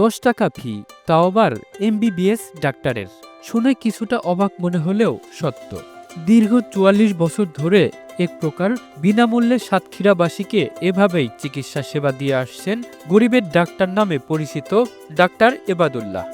দশ টাকা ফি, তাও আবার এমবিবিএস ডাক্তারের। শুনে কিছুটা অবাক মনে হলেও সত্য। দীর্ঘ চুয়াল্লিশ বছর ধরে এক প্রকার বিনামূল্যে সাতক্ষীরাবাসীকে এভাবেই চিকিৎসা সেবা দিয়ে আসছেন গরিবের ডাক্তার নামে পরিচিত doctor Ebadullah.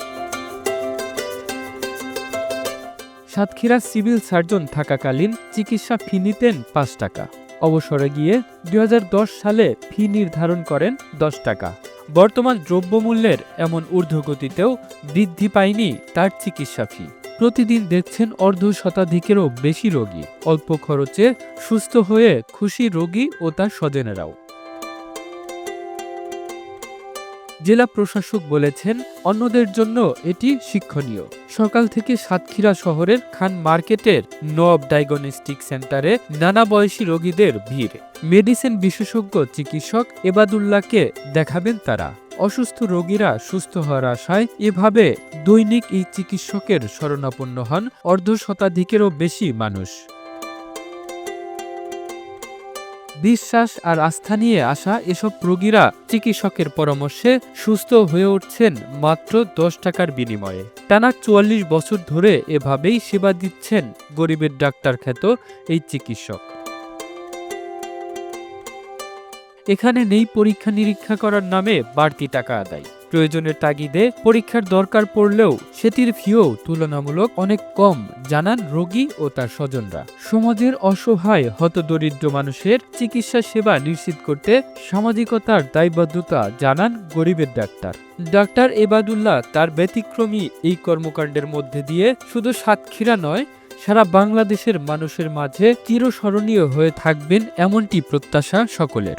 Satkhira civil surgeon থাকাকালীন চিকিৎসা ফি নিতেন পাঁচ টাকা। অবসরে গিয়ে দুই হাজার দশ সালে ফি নির্ধারণ করেন দশ টাকা। বর্তমান দ্রব্যমূল্যের এমন ঊর্ধ্বগতিতেও বৃদ্ধি পায়নি তার চিকিৎসা ফি। প্রতিদিন দেখছেন অর্ধ শতাধিকেরও বেশি রোগী। অল্প খরচে সুস্থ হয়ে খুশি রোগী ও তার স্বজনেরাও। জেলা প্রশাসক বলেছেন, অন্যদের জন্য এটি শিক্ষণীয়। সকাল থেকে সাতক্ষীরা শহরের খান মার্কেটের নব ডায়াগনস্টিক সেন্টারে নানা বয়সী রোগীদের ভিড়। মেডিসিন বিশেষজ্ঞ চিকিৎসক এবাদুল্লাহকে দেখাবেন তারা। অসুস্থ রোগীরা সুস্থ হওয়ার আশায় এভাবে দৈনিক এই চিকিৎসকের শরণাপন্ন হন, অর্ধ শতাধিকেরও বেশি মানুষ। বিশ্বাস আর আস্থা নিয়ে আসা এসব রোগীরা চিকিৎসকের পরামর্শে সুস্থ হয়ে উঠছেন মাত্র দশ টাকার বিনিময়ে। টানা চুয়াল্লিশ বছর ধরে এভাবেই সেবা দিচ্ছেন গরিবের ডাক্তার খ্যাত এই চিকিৎসক। এখানে নেই পরীক্ষা নিরীক্ষা করার নামে বাড়তি টাকা আদায়। প্রয়োজনের তাগিদে পরীক্ষার দরকার পড়লেও সেটির ফিও তুলনামূলক অনেক কম, জানান রোগী ও তার স্বজনরা। সমাজের অসহায়, হতদরিদ্র মানুষের চিকিৎসা সেবা নিশ্চিত করতে সামাজিকতার দায়বদ্ধতা, জানান গরিবের ডাক্তার। ডাক্তার এবাদুল্লাহ তার ব্যতিক্রমী এই কর্মকাণ্ডের মধ্যে দিয়ে শুধু সাতক্ষীরা নয়, সারা বাংলাদেশের মানুষের মাঝে চিরস্মরণীয় হয়ে থাকবেন এমনটি প্রত্যাশা সকলের।